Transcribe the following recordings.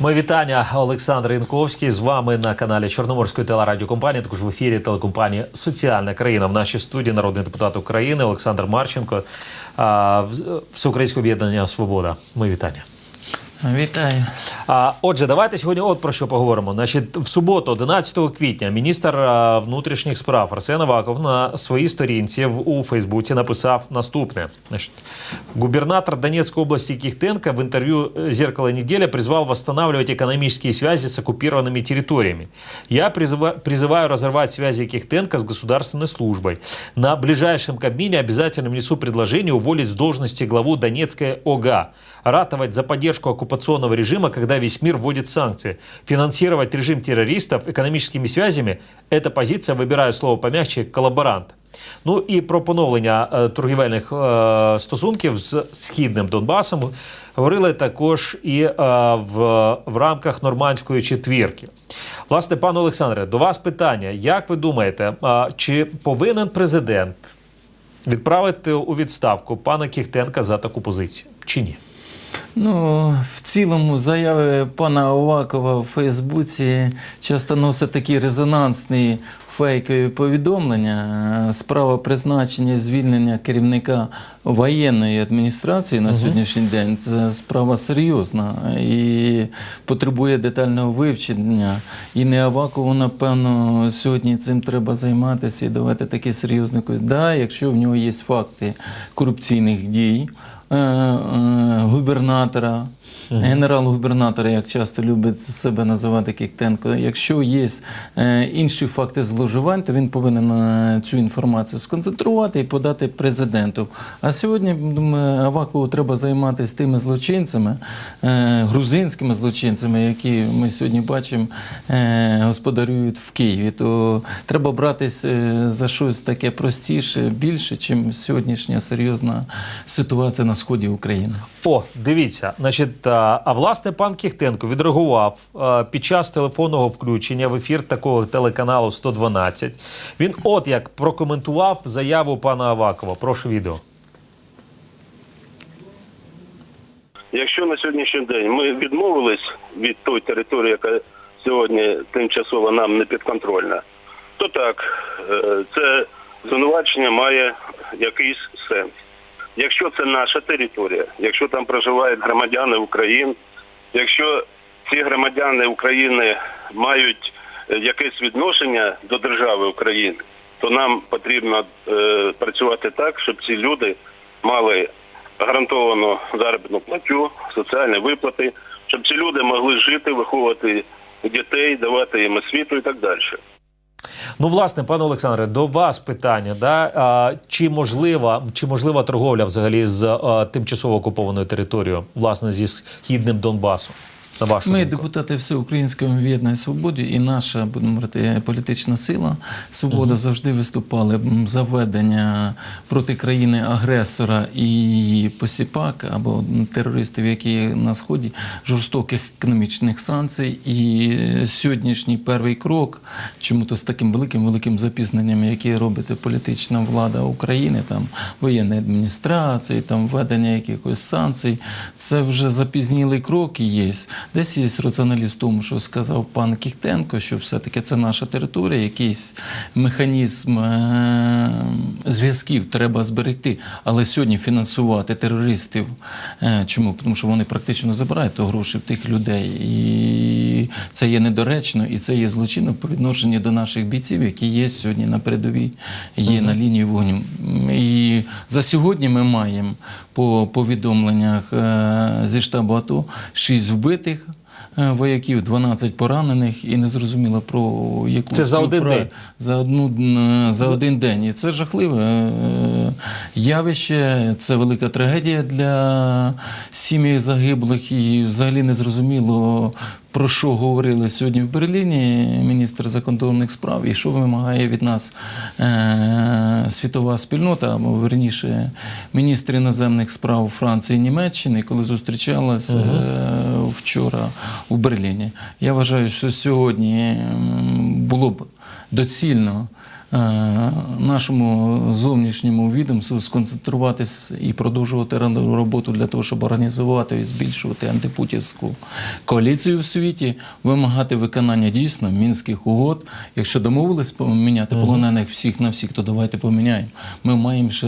Мої вітання, Олександр Інковський. З вами на каналі Чорноморської телерадіокомпанії. Також в ефірі телекомпанії Соціальна країна. В нашій студії народний депутат України Олександр Марченко, Всеукраїнське об'єднання Свобода. Ми вітання. Вітаю. А, отже, давайте сьогодні от про що поговоримо. Значить, в суботу, 11 квітня, міністр а, внутрішніх справ Арсен Аваков на своїй сторінці в у Фейсбуці написав наступне: Значить, губернатор Донецкой области Кихтенко в интервью э, «Зеркало недели» призвал восстанавливать экономические связи с оккупированными территориями. Я призыва- призываю разорвать связи Кихтенко с государственной службой. На ближайшем Кабмине обязательно внесу предложение уволить с должности главу Донецкой ОГА, ратовать за поддержку оккупационного режима, когда весь мир вводит санкции, финансировать режим террористов экономическими связями – это позиция, выбираю слово помягче, коллаборант. Ну і про поновлення е, торгівельних е, стосунків з східним Донбасом говорили також і е, в, в рамках нормандської четвірки. Власне, пане Олександре, до вас питання: як ви думаєте, е, чи повинен президент відправити у відставку пана Кіхтенка за таку позицію? Чи ні? Ну, в цілому заяви пана Овакова в Фейсбуці часто носять такі резонансні фейкові повідомлення. Справа призначення звільнення керівника воєнної адміністрації на сьогоднішній день це справа серйозна і потребує детального вивчення. І не Авакову, напевно, сьогодні цим треба займатися і давати такі серйозні Да, якщо в нього є факти корупційних дій губернатора, генерал-губернатора, як часто любить себе називати Кіктенко. Якщо є е, інші факти зловживань, то він повинен е, цю інформацію сконцентрувати і подати президенту. А сьогодні думаю, Авакову треба займатися тими злочинцями, е, грузинськими злочинцями, які ми сьогодні бачимо, е, господарюють в Києві. То треба братись е, за щось таке простіше, більше, чим сьогоднішня серйозна ситуація на сході України. О, дивіться, значить, а а, власне пан Кіхтенко відреагував а, під час телефонного включення в ефір такого телеканалу 112. Він от як прокоментував заяву пана Авакова. Прошу відео. Якщо на сьогоднішній день ми відмовились від тої території, яка сьогодні тимчасово нам не підконтрольна, то так, е, це звинувачення має якийсь сенс. Якщо це наша територія, якщо там проживають громадяни України, якщо ці громадяни України мають е, якесь відношення до держави України, то нам потрібно е, працювати так, щоб ці люди мали гарантовану заробітну платю, соціальні виплати, щоб ці люди могли жити, виховувати дітей, давати їм освіту і так далі. Ну, власне, пане Олександре, до вас питання. Да? А, чи, можлива, чи можлива торговля взагалі з а, тимчасово окупованою територією, власне, зі східним Донбасом? На вашу Ми, думку? депутати Всеукраїнського об'єднання свободи, і наша, будемо говорити, політична сила Свобода завжди виступали за введення проти країни-агресора і посіпак або терористів, які на сході жорстоких економічних санкцій. І е, сьогоднішній перший крок, чому то з таким великим великим запізненням, яке робить політична влада України, там воєнної адміністрації, там введення якихось санкцій, це вже запізнілий крок і є. Десь є раціоналіст в тому, що сказав пан Кіхтенко, що все-таки це наша територія, якийсь механізм е- зв'язків треба зберегти. Але сьогодні фінансувати терористів. Е- чому? Тому що вони практично забирають гроші в тих людей. І це є недоречно, і це є злочинно по відношенню до наших бійців, які є сьогодні на передовій, є на лінії вогню. І за сьогодні ми маємо по повідомленнях е, зі штабу АТО 6 вбитих. е, Вояків 12 поранених і не зрозуміло про яку Це за один день? за одну е, за один день. І це жахливе явище. Це велика трагедія для сім'ї загиблих. І взагалі не зрозуміло про що говорили сьогодні в Берліні міністр закордонних справ і що вимагає від нас е, світова спільнота, або верніше міністр іноземних справ Франції і Німеччини, коли зустрічалися е, вчора у Берліні. Я вважаю, що сьогодні було б доцільно нашому зовнішньому відомству сконцентруватись і продовжувати роботу для того, щоб організувати і збільшувати антипутівську коаліцію в світі, вимагати виконання дійсно мінських угод. Якщо домовились поміняти полонених всіх на всіх, то давайте поміняємо. Ми маємо ще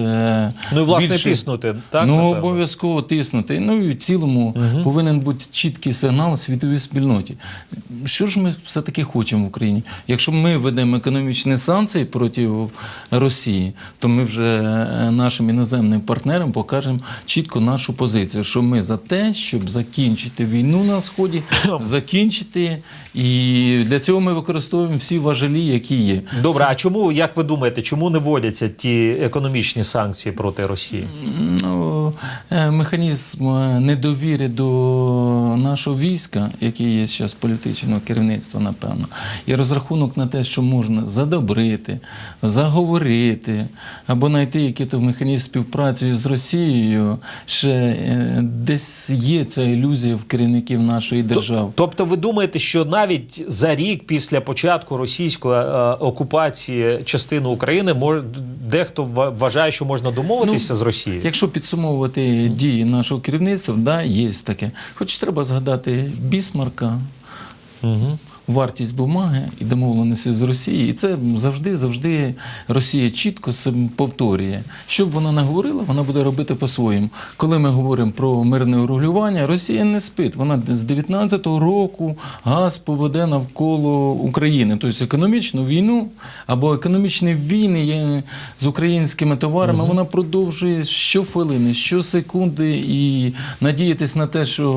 Ну і власне більше- тиснути, так? ну, напевно? обов'язково тиснути. Ну і в цілому повинен бути чіткий сигнал світовій спільноті. Що ж ми все-таки хочемо в Україні? Якщо ми ведемо економічні санкції проти Росії, то ми вже е, нашим іноземним партнерам покажемо чітко нашу позицію, що ми за те, щоб закінчити війну на сході, закінчити, і для цього ми використовуємо всі важелі, які є. Добре, а чому, як ви думаєте, чому не вводяться ті економічні санкції проти Росії? Ну, е, механізм е, недовіри до нашого війська, який є зараз політичного керівництва, напевно, і розрахунок на те, що можна задобрити, заговорити або знайти якийсь механізм співпраці з Росією, ще е, десь є ця ілюзія в керівників нашої держави. Тобто, ви думаєте, що навіть за рік після початку російської окупації частини України дехто вважає, що можна домовитися з Росією? Якщо підсумовувати дії нашого керівництва, да, є таке. Хоч треба згадати Бісмарка, вартість бумаги і домовленості з Росією. І це завжди, завжди Росія чітко повторює. Що б вона не говорила, вона буде робити по-своєму. Коли ми говоримо про мирне урегулювання, Росія не спить. Вона з 19-го року газ поведе навколо України. Тобто економічну війну або економічні війни з українськими товарами, вона продовжує щохвилини, щосекунди і надіятись на те, що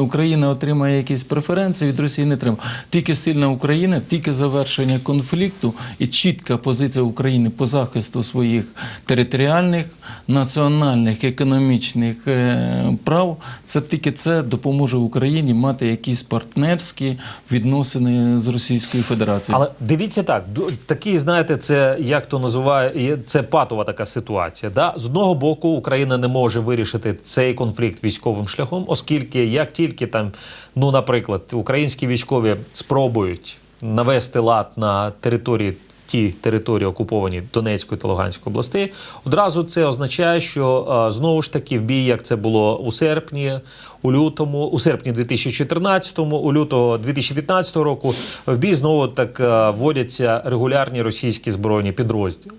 Україна отримає якісь преференції від Росії не треба. Тільки сильна Україна, тільки завершення конфлікту і чітка позиція України по захисту своїх територіальних, національних, економічних е, прав. Це тільки це допоможе Україні мати якісь партнерські відносини з Російською Федерацією. Але дивіться так, такий, знаєте, це як то називає, це патова така ситуація. Да? З одного боку, Україна не може вирішити цей конфлікт військовим шляхом, оскільки як тільки там, ну, наприклад, українські військові спробують навести лад на території. Ті території окуповані Донецької та Луганської областей, одразу це означає, що е, знову ж таки в бій, як це було у серпні, у лютому, у серпні 2014-му, у лютого 2015 року, в бій знову так е, вводяться регулярні російські збройні підрозділи.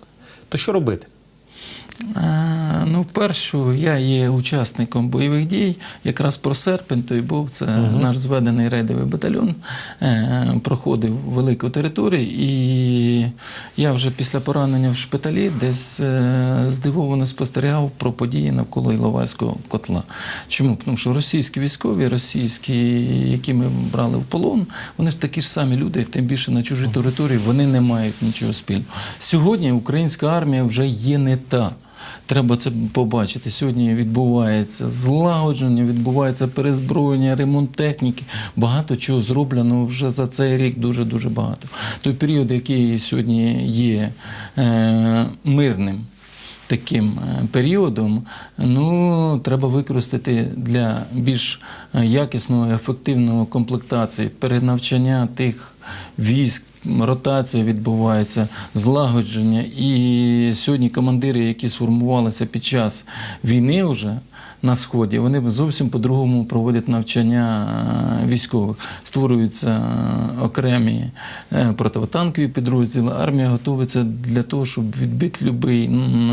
То що робити? Ну, вперше я є учасником бойових дій. Якраз про серпень той був. Це наш зведений рейдовий батальйон. е, Проходив велику територію, і я вже після поранення в шпиталі десь е, здивовано спостерігав про події навколо Іловайського котла. Чому? Тому що російські військові, російські, які ми брали в полон, вони ж такі ж самі люди, тим більше на чужій території, вони не мають нічого спільного. Сьогодні українська армія вже є не та. Треба це побачити. Сьогодні відбувається злагодження, відбувається перезброєння, ремонт техніки. Багато чого зроблено вже за цей рік дуже дуже багато. Той період, який сьогодні є е, мирним. Таким е, періодом ну треба використати для більш е, якісного, ефективного комплектації, перенавчання тих військ, ротація відбувається, злагодження. І сьогодні командири, які сформувалися під час війни вже на сході, вони зовсім по-другому проводять навчання е, військових. Створюються е, окремі е, противотанкові підрозділи. Армія готується для того, щоб відбити будь-який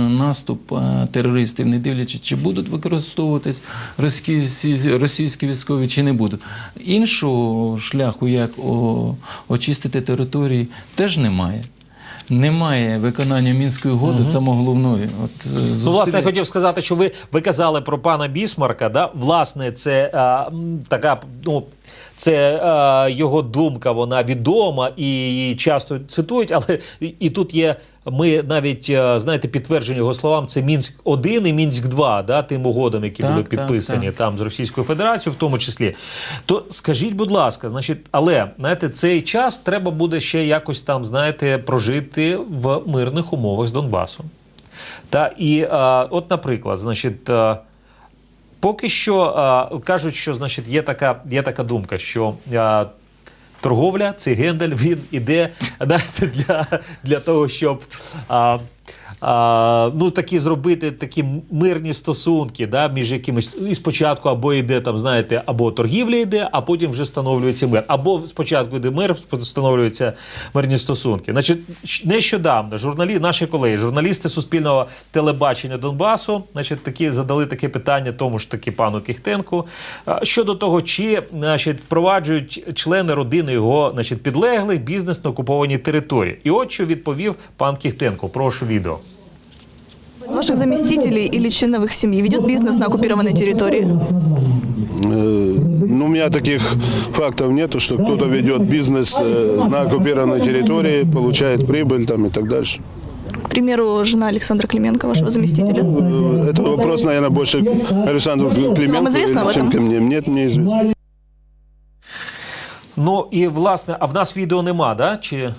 наступ терористів, не дивлячись, чи будуть використовуватись російські, російські військові, чи не будуть. Іншого шляху, як очистити території, теж немає. Немає виконання мінської угоди, саме головної. От, зустрі... Ну, власне, я хотів сказати, що ви, ви казали про пана Бісмарка. Да? Власне, це а, така, ну. Це а, його думка, вона відома і її часто цитують, але і тут є. Ми навіть знаєте підтвердження його словам. Це Мінськ 1 і Мінськ 2 да, тим угодам, які Так, були так, підписані так. там з Російською Федерацією, в тому числі. То скажіть, будь ласка, значить, але знаєте, цей час треба буде ще якось там, знаєте, прожити в мирних умовах з Донбасом. Та і а, от, наприклад, значить, а, поки що а, кажуть, що значить є така, є така думка, що а, торговля, цей гендель, він іде знаєте, для, для того, щоб. А, а, ну, такі зробити такі мирні стосунки да, між якимось і спочатку або йде там, знаєте, або торгівля йде, а потім вже встановлюється мир. Або спочатку йде мир, встановлюються мирні стосунки. Значить, нещодавно журналі, наші колеги, журналісти Суспільного телебачення Донбасу, значить, такі задали таке питання тому ж таки пану Кіхтенку щодо того, чи значить, впроваджують члени родини його значить, підлеглих бізнес на окупованій території. І от що відповів пан Кіхтенко. Прошу відео. Из ваших заместителей или членов их семьи ведет бизнес на оккупированной территории? Э, Ну, у меня таких фактов нету, что кто-то ведет бизнес э, на оккупированной территории, получает прибыль там и так дальше. К примеру, жена Александра Клименко, вашего заместителя. Э, Это вопрос, наверное, больше к Александру Клименко, Вам известно об чем этом? ко мне. Нет, мне известно. Ну і власне, а в нас відео нема, да? Чи.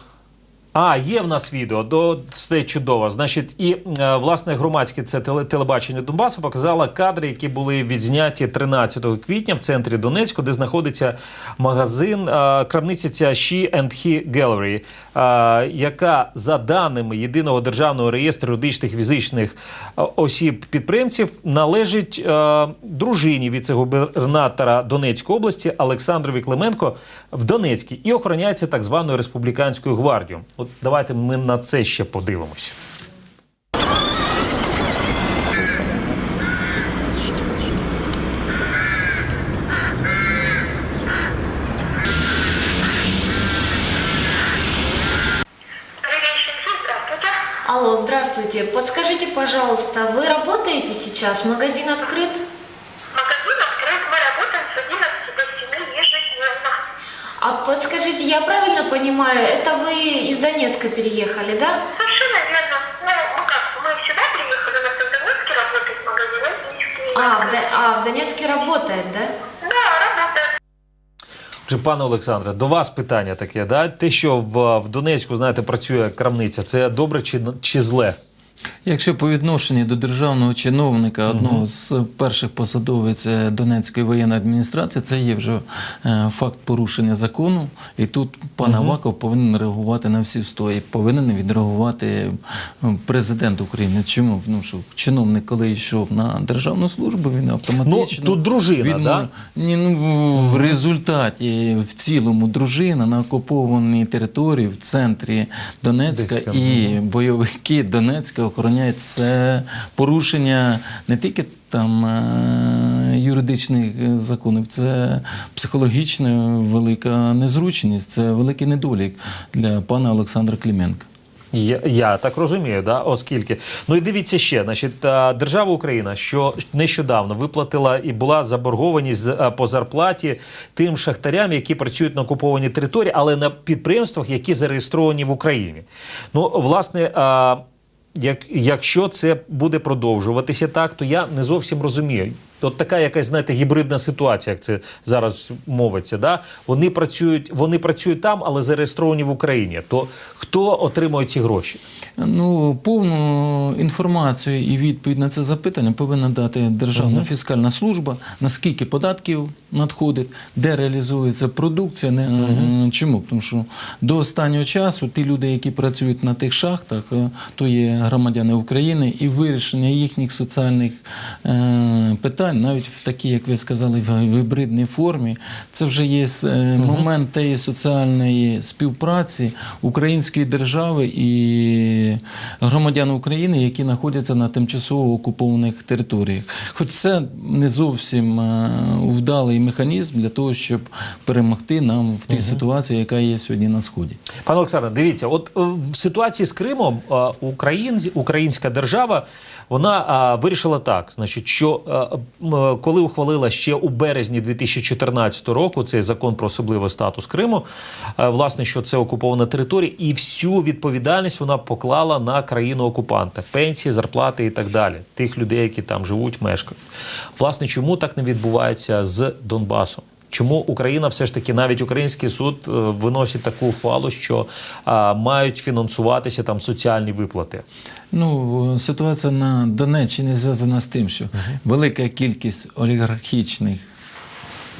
А, є в нас відео, до це чудово. Значить, і е, власне громадське це теле- телебачення Донбасу показало кадри, які були відзняті 13 квітня в центрі Донецьку, де знаходиться магазин, е, крамниця ця She and He Gallery, е, яка за даними єдиного державного реєстру юридичних фізичних е, осіб підприємців належить е, дружині віце-губернатора Донецької області Олександрові Клименко в Донецькій і охороняється так званою республіканською гвардією. От давайте ми на це ще подивимося. Алло, здравствуйте. Подскажите, пожалуйста, вы работаете сейчас? Магазин открыт? А подскажите, я правильно понимаю, это вы из Донецка переехали, да? Совершенно верно. Ну, мы как, мы сюда приехали, у нас в Донецке работает магазин, он здесь в Киеве. А, в, До- а, в Донецке работает, да? Да, работает. Чи пане Олександре, до вас питання таке, да? Те, що в, в Донецьку, знаєте, працює крамниця, це добре чи, чи зле? Якщо по відношенню до державного чиновника, одного з перших посадовиць Донецької воєнної адміністрації, це є вже е, факт порушення закону. І тут пан Аваков повинен реагувати на всі стої. Повинен відреагувати е, президент України. Чому? Тому що чиновник, коли йшов на державну службу, він автоматично Ну, тут дружина, він да? ні, ну в результаті в цілому дружина на окупованій території в центрі Донецька Донецька, і бойовики Донецька охороняють це порушення не тільки там е, юридичних е, законів, це психологічна велика незручність, це великий недолік для пана Олександра Клименка. Я, я так розумію, да? оскільки. Ну і дивіться ще, значить, держава Україна, що нещодавно виплатила і була заборгованість по зарплаті тим шахтарям, які працюють на окупованій території, але на підприємствах, які зареєстровані в Україні. Ну, власне. Як, якщо це буде продовжуватися так, то я не зовсім розумію. От така якась, знаєте, гібридна ситуація, як це зараз мовиться. Да? Вони працюють, вони працюють там, але зареєстровані в Україні. То хто отримує ці гроші? Ну, повну інформацію і відповідь на це запитання повинна дати Державна фіскальна служба, наскільки податків надходить, де реалізується продукція. Не, Чому? Тому що до останнього часу ті люди, які працюють на тих шахтах, е, то є громадяни України, і вирішення їхніх соціальних е, питань, навіть в такій, як ви сказали, в гібридній формі, це вже є е, момент тієї соціальної співпраці української держави і громадян України, які знаходяться на тимчасово окупованих територіях. Хоч це не зовсім е, вдалий механізм для того, щоб перемогти нам в тій ситуації, яка є сьогодні на сході. Пане Олександре, дивіться, от е, в ситуації з Кримом Україн, українська держава вона вирішила так: значить, що коли ухвалила ще у березні 2014 року цей закон про особливий статус Криму, е, власне, що це окупована територія, і всю відповідальність вона поклала на країну окупанта, пенсії, зарплати і так далі, тих людей, які там живуть, мешкають. Власне, чому так не відбувається з Донбасом? Чому Україна все ж таки навіть український суд е, виносить таку ухвалу, що а, мають фінансуватися там соціальні виплати? Ну, ситуація на Донеччині зв'язана з тим, що велика кількість олігархічних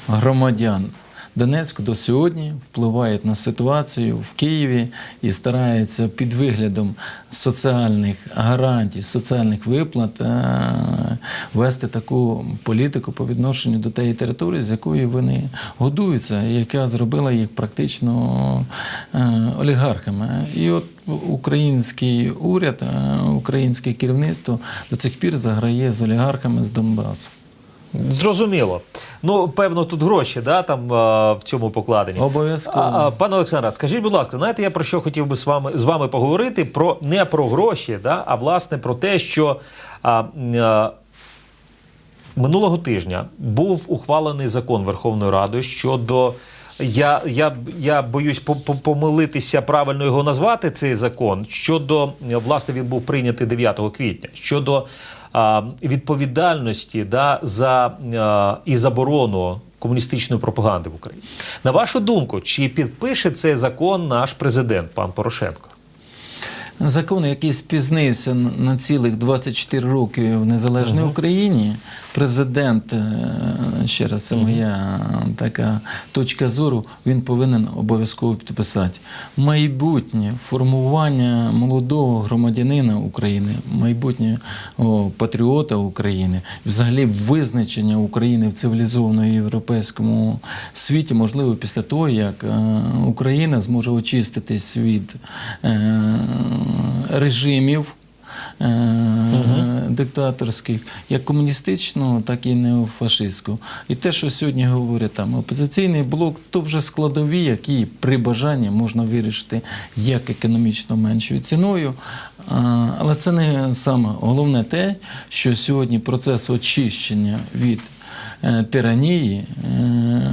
громадян Донецьку до сьогодні впливають на ситуацію в Києві і стараються під виглядом соціальних гарантій, соціальних виплат е, вести таку політику по відношенню до тієї території, з якої вони годуються, яка зробила їх практично е, олігархами. І от український уряд, е, українське керівництво до цих пір заграє з олігархами з Донбасу. Зрозуміло. Ну, певно, тут гроші, да, там а, в цьому покладені. Обов'язково. Пане Олександре, скажіть, будь ласка, знаєте, я про що хотів би з вами з вами поговорити? Про не про гроші, да, а власне про те, що а, а, минулого тижня був ухвалений закон Верховною Радою щодо. Я, я, я боюсь по- по- помилитися правильно його назвати цей закон. Щодо власне він був прийнятий 9 квітня. Щодо відповідальності да, за і заборону комуністичної пропаганди в Україні. На вашу думку, чи підпише цей закон наш президент пан Порошенко? Закон, який спізнився на- цілих 24 роки в незалежній Україні, президент, е, ще раз, це моя така точка зору, він повинен обов'язково підписати. Майбутнє формування молодого громадянина України, майбутнього патріота України, взагалі визначення України в цивілізованому європейському світі, можливо, після того, як е, Україна зможе очиститись від е, режимів. е, Диктаторських, як комуністичного, так і неофашистського. І те, що сьогодні говорять там опозиційний блок, то вже складові, які при бажанні можна вирішити як економічно меншою ціною. Але це не саме головне те, що сьогодні процес очищення від е, тиранії, е,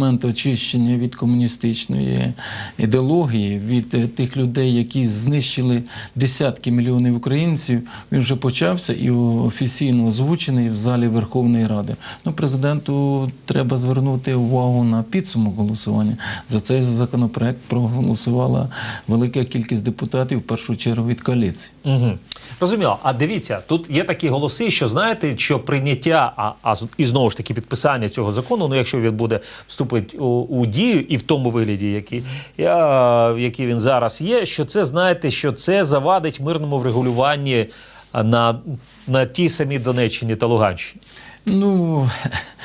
момент очищення від комуністичної ідеології, від е, тих людей, які знищили десятки мільйонів українців, він вже почався і офіційно озвучений в залі Верховної Ради. Ну, президенту треба звернути увагу на підсумок голосування. За цей законопроект проголосувала велика кількість депутатів, в першу чергу від коаліції. Угу. Розуміло. А дивіться, тут є такі голоси, що знаєте, що прийняття, а, а і знову ж таки підписання цього закону, ну якщо він буде вступить у, у дію і в тому вигляді, який, я, який він зараз є, що це знаєте, що це завадить мирному врегулюванні на, на тій самій Донеччині та Луганщині. Ну,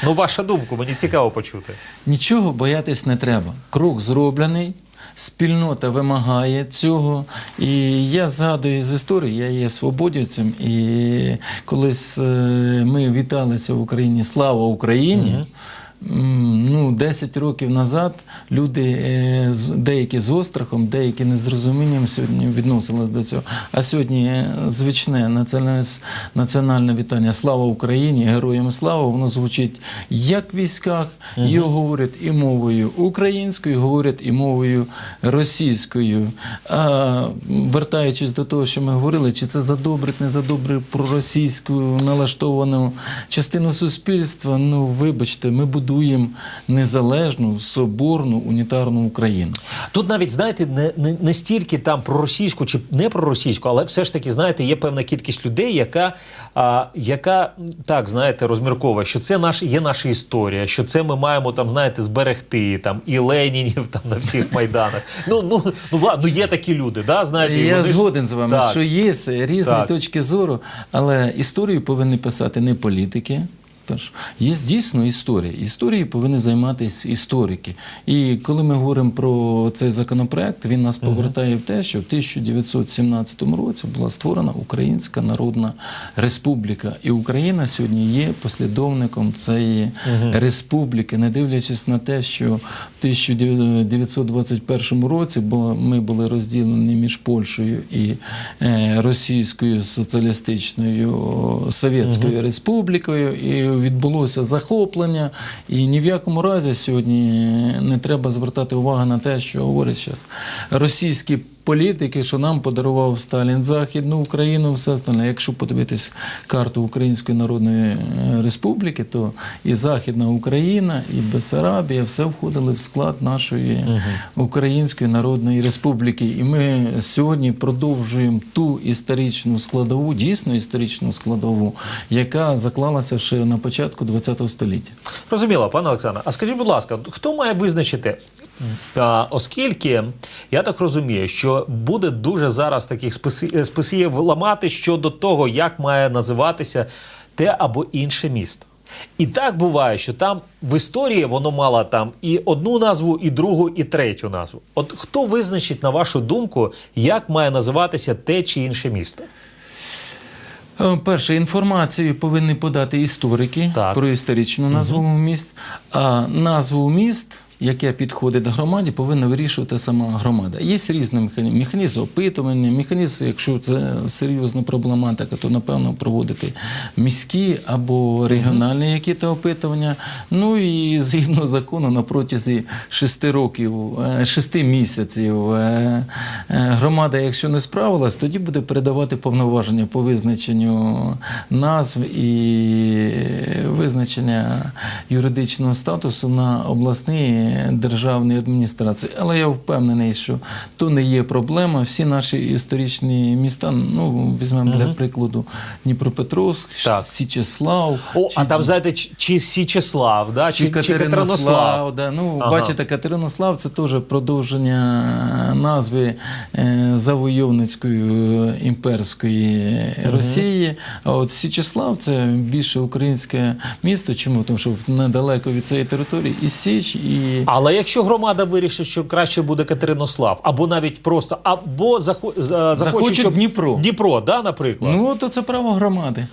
Ну, ваша думка, мені цікаво почути. Нічого боятись не треба. Крок зроблений. Спільнота вимагає цього. І я згадую з історії, я є свободівцем. І колись е, ми віталися в Україні Слава Україні. М, Ну, 10 років назад люди, е, деякі з острахом, деякі не з розумінням сьогодні відносились до цього. А сьогодні е, звичне національне, національне вітання. Слава Україні, героям слава, воно звучить як в військах, його говорять і мовою українською, говорять і мовою російською. А вертаючись до того, що ми говорили, чи це задобрить, не задобрить проросійську налаштовану частину суспільства, ну вибачте, ми будуємо незалежну, соборну, унітарну Україну. Тут навіть знаєте, не, не, не стільки там про російську чи не про російську, але все ж таки, знаєте, є певна кількість людей, яка, а, яка так знаєте, розмірковує, що це наш є наша історія, що це ми маємо там, знаєте, зберегти там і Ленінів там на всіх майданах. Ну ну ну ладно, ну є такі люди, да, знаєте, Я вони згоден з вами, Так. що є різні Так. точки зору, але історію повинні писати не політики. Перш. Є дійсно історія. Історією повинні займатися історики. І коли ми говоримо про цей законопроект, він нас повертає в те, що в 1917 році була створена Українська Народна Республіка. І Україна сьогодні є послідовником цієї республіки, не дивлячись на те, що в 1921 році ми були розділені між Польщею і е, Російською соціалістичною Совєтською Республікою, і відбулося захоплення. І ні в якому разі сьогодні не треба звертати увагу на те, що говорить зараз російські політики, що нам подарував Сталін Західну Україну, все остальне. Якщо подивитись карту Української Народної е, Республіки, то і Західна Україна, і Бессарабія все входили в склад нашої Української Народної Республіки. І ми сьогодні продовжуємо ту історичну складову, дійсно історичну складову, яка заклалася ще на початку ХХ століття. Розуміло, пане Олександре. А скажіть, будь ласка, хто має визначити, а, оскільки я так розумію, що буде дуже зараз таких списи- е, списів ламати щодо того, як має називатися те або інше місто. І так буває, що там в історії воно мало там і одну назву, і другу, і третю назву. От хто визначить, на вашу думку, як має називатися те чи інше місто? Е, Перше, інформацію повинні подати історики Так. про історичну назву міст, а назву міст, яке підходить громаді, повинна вирішувати сама громада. Є різні механізми. Механізм опитування, механізм, якщо це серйозна проблематика, то напевно проводити міські або регіональні які опитування. Ну і згідно закону на протязі шести років, е, шести місяців е, е, громада, якщо не справилась, тоді буде передавати повноваження по визначенню назв і визначення юридичного статусу на обласні державні адміністрації. Але я впевнений, що то не є проблема. Всі наші історичні міста, ну візьмемо для прикладу Дніпропетровськ, Так. Січеслав. О, чи а там, знаєте, чи, Січеслав, да? чи, чи Катеринослав. Да. Ну, Ага. Бачите, Катеринослав це теж продовження назви е, завойовницької е, імперської Росії. А от Січеслав це більше українське місто. Чому? Тому що недалеко від цієї території і Січ, і Але якщо громада вирішить, що краще буде Катеринослав, або навіть просто, або захо, за- захоче, Захочуть щоб Дніпро. Дніпро, да, наприклад. ну то це право громади.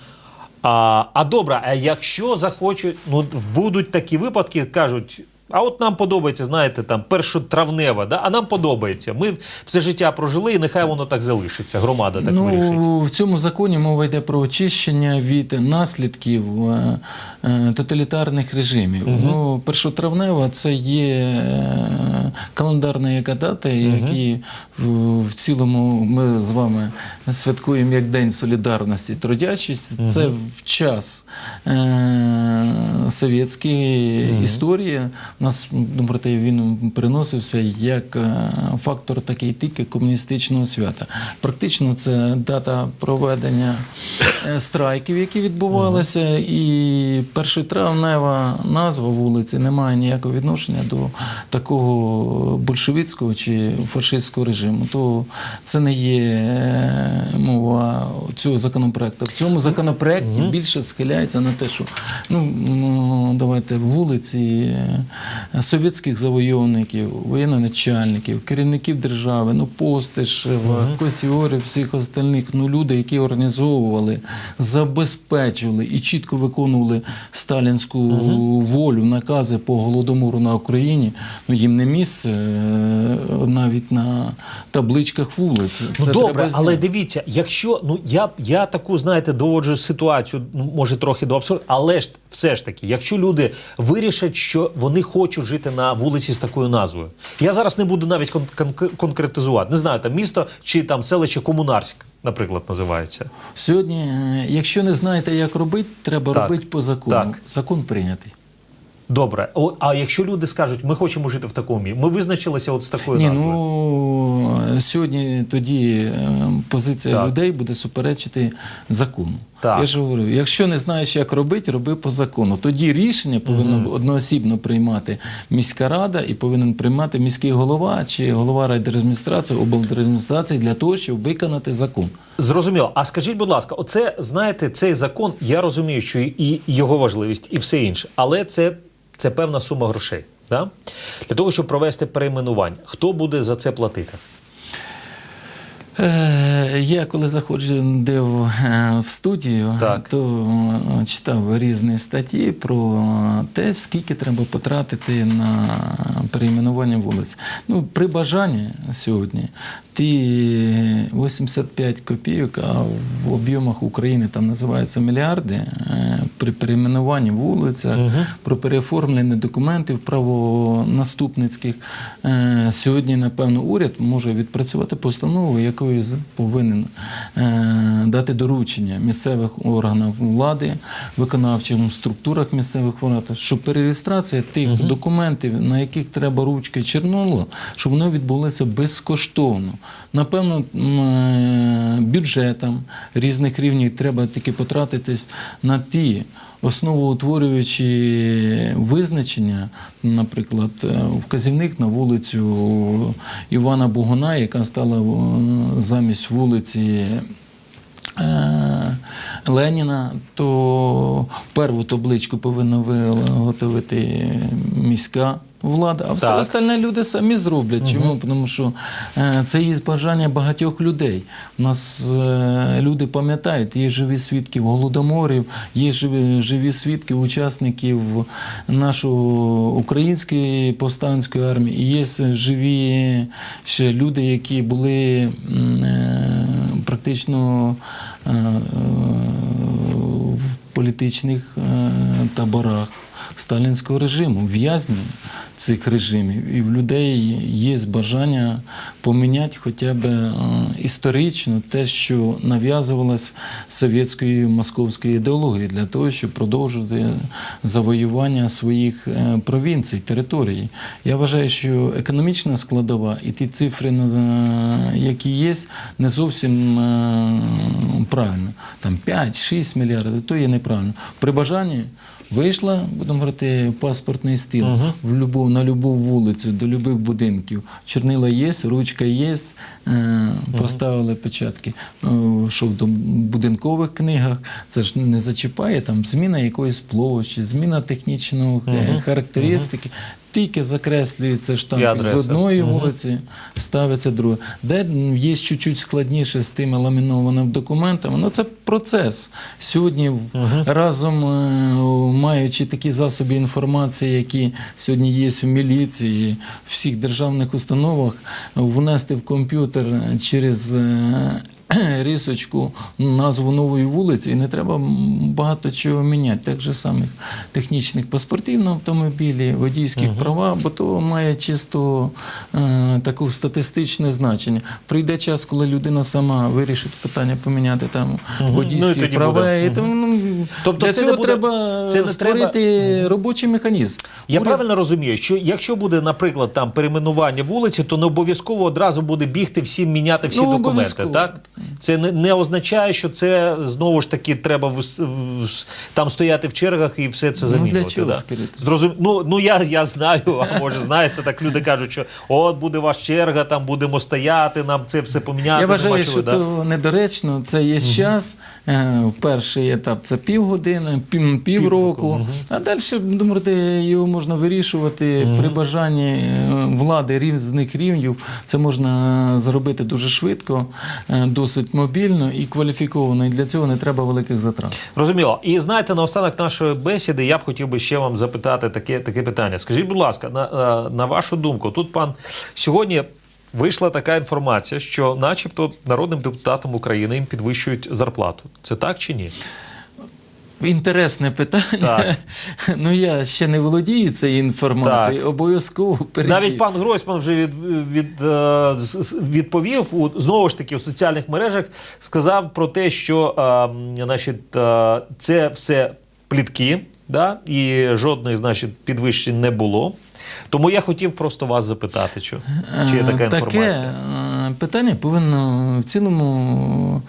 А, а добре, а якщо захочуть, ну будуть такі випадки, кажуть. А от нам подобається, знаєте, там першотравнева, да? а нам подобається. Ми все життя прожили, і нехай воно так залишиться. Громада так вирішить. ну, в цьому законі мова йде про очищення від наслідків е, е, тоталітарних режимів. Ну, першотравнева це є е, календарна яка дата, які в, в цілому ми з вами святкуємо як День солідарності трудячість. Це в час е, совєтської історії. Нас ну, він переносився як е, фактор такий тільки комуністичного свята. Практично це дата проведення е, страйків, які відбувалися, і першотравнева назва вулиці не має ніякого відношення до такого большевицького чи фашистського режиму. То це не є е, мова цього законопроекту. В цьому законопроекті більше схиляється на те, що ну, ну давайте вулиці совєтських завойовників, воєнноначальників, керівників держави, ну Постишева, Косіорів, всіх остальних, ну люди, які організовували, забезпечували і чітко виконували сталінську волю, накази по голодомору на Україні. Ну їм не місце е, навіть на табличках вулиць. Ну добре, треба але дивіться, якщо ну я, я таку, знаєте, доводжу ситуацію, ну, може трохи до абсурду, але ж все ж таки, якщо люди вирішать, що вони хочуть жити на вулиці з такою назвою, я зараз не буду навіть кон- кон- конкретизувати. Не знаю, там місто чи там селище Комунарськ, наприклад, називається. Сьогодні, е, якщо не знаєте, як робити, треба Так. робити по закону. Так. Закон прийнятий. Добре, О, а якщо люди скажуть, ми хочемо жити в такому ми визначилися от з такою Ні, назвою. ну сьогодні тоді е, позиція Так. людей буде суперечити закону. Так. Я ж говорю, якщо не знаєш, як робити, роби по закону. Тоді рішення повинна одноосібно приймати міська рада і повинен приймати міський голова чи голова райдержадміністрації, облдержадміністрації для того, щоб виконати закон. Зрозуміло. А скажіть, будь ласка, оце знаєте, цей закон, я розумію, що і його важливість, і все інше, але це, це певна сума грошей. Да? Для того, щоб провести перейменування, хто буде за це платити? Е, Я коли заходжу в, е, студію, Так. то е, читав різні статті про те, скільки треба потратити на перейменування вулиць. Ну, при бажанні сьогодні ті 85 копійок, а в об'ємах України там називаються мільярди, е, при перейменуванні вулицях, про переоформлення документів правонаступницьких. Е, Сьогодні, напевно, уряд може відпрацювати постанову, якою повинен е, дати доручення місцевих органів влади, виконавчим структурах місцевих влади, щоб перереєстрація тих документів, на яких треба ручка чернула, щоб воно відбулося безкоштовно. Напевно, е, бюджетам різних рівнів треба таки потратитись на ті основоутворюючі визначення, наприклад, е, вказівник на вулицю Івана Богуна, яка стала е, замість вулиці. Леніна, то перву табличку повинна виготовити міська влада, а все Так. остальне люди самі зроблять. Чому? Тому що е, це є бажання багатьох людей. У нас е, люди пам'ятають, є живі свідки голодоморів, є живі, живі свідки учасників нашої української повстанської армії, і є живі ще люди, які були е, практично е, в політичних е, таборах сталінського режиму, в'язні цих режимів. І в людей є бажання поміняти хоча б е, історично те, що нав'язувалось совєтською московською ідеологією, для того, щоб продовжити завоювання своїх е, провінцій, територій. Я вважаю, що економічна складова і ті цифри, які є, не зовсім е, правильно. Там 5-6 мільярдів, то є неправильно. При бажанні вийшла, будемо говорити, паспортний стіл в любу, на любу вулицю, до любих будинків. Чорнила є, ручка є, е, поставили печатки. Е, Що в будинкових книгах, це ж не зачіпає там зміна якоїсь площі, зміна технічної е, характеристики. Тільки закреслюється штамп з одної вулиці, ставиться друга. Де є чуть-чуть складніше з тими ламінованими документами, ну це процес. Сьогодні разом е, маючи такі засоби інформації, які сьогодні є в міліції, в всіх державних установах, внести в комп'ютер через. Рісочку, назву нової вулиці, і не треба багато чого міняти. Так же самих технічних паспортів на автомобілі, водійських права, бо то має чисто е, таке статистичне значення. Прийде час, коли людина сама вирішить питання поміняти там водійські Ну, і права. буде. І тому, ну, Тобто для це цього не буде- треба це не створити робочий механізм. Я Уряд- правильно розумію, що якщо буде, наприклад, там перейменування вулиці, то не обов'язково одразу буде бігти всім міняти всі Ну, документи. Так це не, не означає, що це знову ж таки треба вис- в- там стояти в чергах і все це Ну, для чого, да? Зрозум... Ну, ну я, я знаю, а може знаєте, так люди кажуть, що от буде ваша черга, там будемо стояти, нам це все поміняти. Я вважаю, нема чого, що да? то недоречно. Це є час. Е, Перший етап це півгодини, пів, півроку. А далі, думаю, його можна вирішувати при бажанні е, влади різних рівнів. Це можна зробити дуже швидко, е, досить мобільно і кваліфіковано. І для цього не треба великих затрат. Розуміло. І знаєте, на останок нашої бесіди я б хотів би ще вам запитати таке, таке питання. Скажіть, будь ласка, на, на вашу думку, тут пан сьогодні. Вийшла така інформація, що, начебто, народним депутатам України їм підвищують зарплату. Це так чи ні? Інтересне питання. Так. Ну я ще не володію цією інформацією. Обов'язково перевірю. Навіть пан Гройсман вже від, від, е, з- з- відповів знову ж таки в соціальних мережах, сказав про те, що е, значить, е, це все плітки, да, і жодних значить, підвищень не було. Тому я хотів просто вас запитати, що, чи є така Е, інформація. Таке е, питання повинно в цілому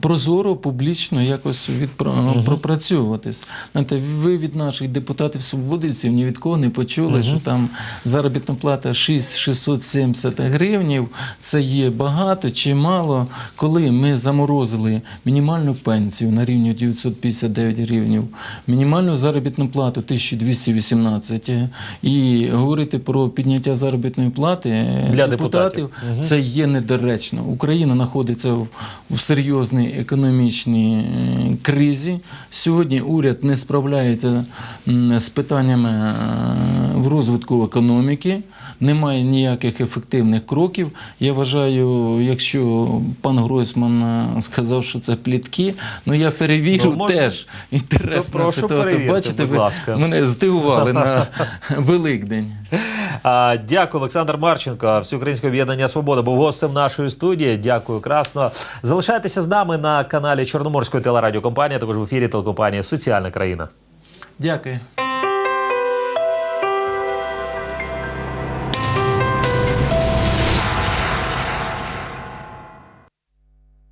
прозоро, публічно якось відпра- пропрацьовуватись. Знаєте, ви від наших депутатів свободівців ні від кого не почули, що там заробітна плата 6 670 гривнів. Це є багато чи мало. Коли ми заморозили мінімальну пенсію на рівні 959 гривнів, мінімальну заробітну плату 1218 і говорити про підняття заробітної плати Для депутатів, це є недоречно. Україна знаходиться в, серйозній економічній е, кризі. Сьогодні уряд не справляється з питаннями е, в розвитку економіки. Немає ніяких ефективних кроків. Я вважаю, якщо пан Гройсман е, сказав, що це плітки, ну я перевірю Ну, теж інтересна ситуація. Бачите, будь ви ласка. мене здивували на Великдень. Дякую, Олександр Марченко. Всеукраїнське об'єднання Свобода був гостем нашої студії. Дякую, красно. Залишайтеся з нами на каналі Чорноморської телерадіокомпанії, також в ефірі телекомпанії Соціальна країна. Дякую.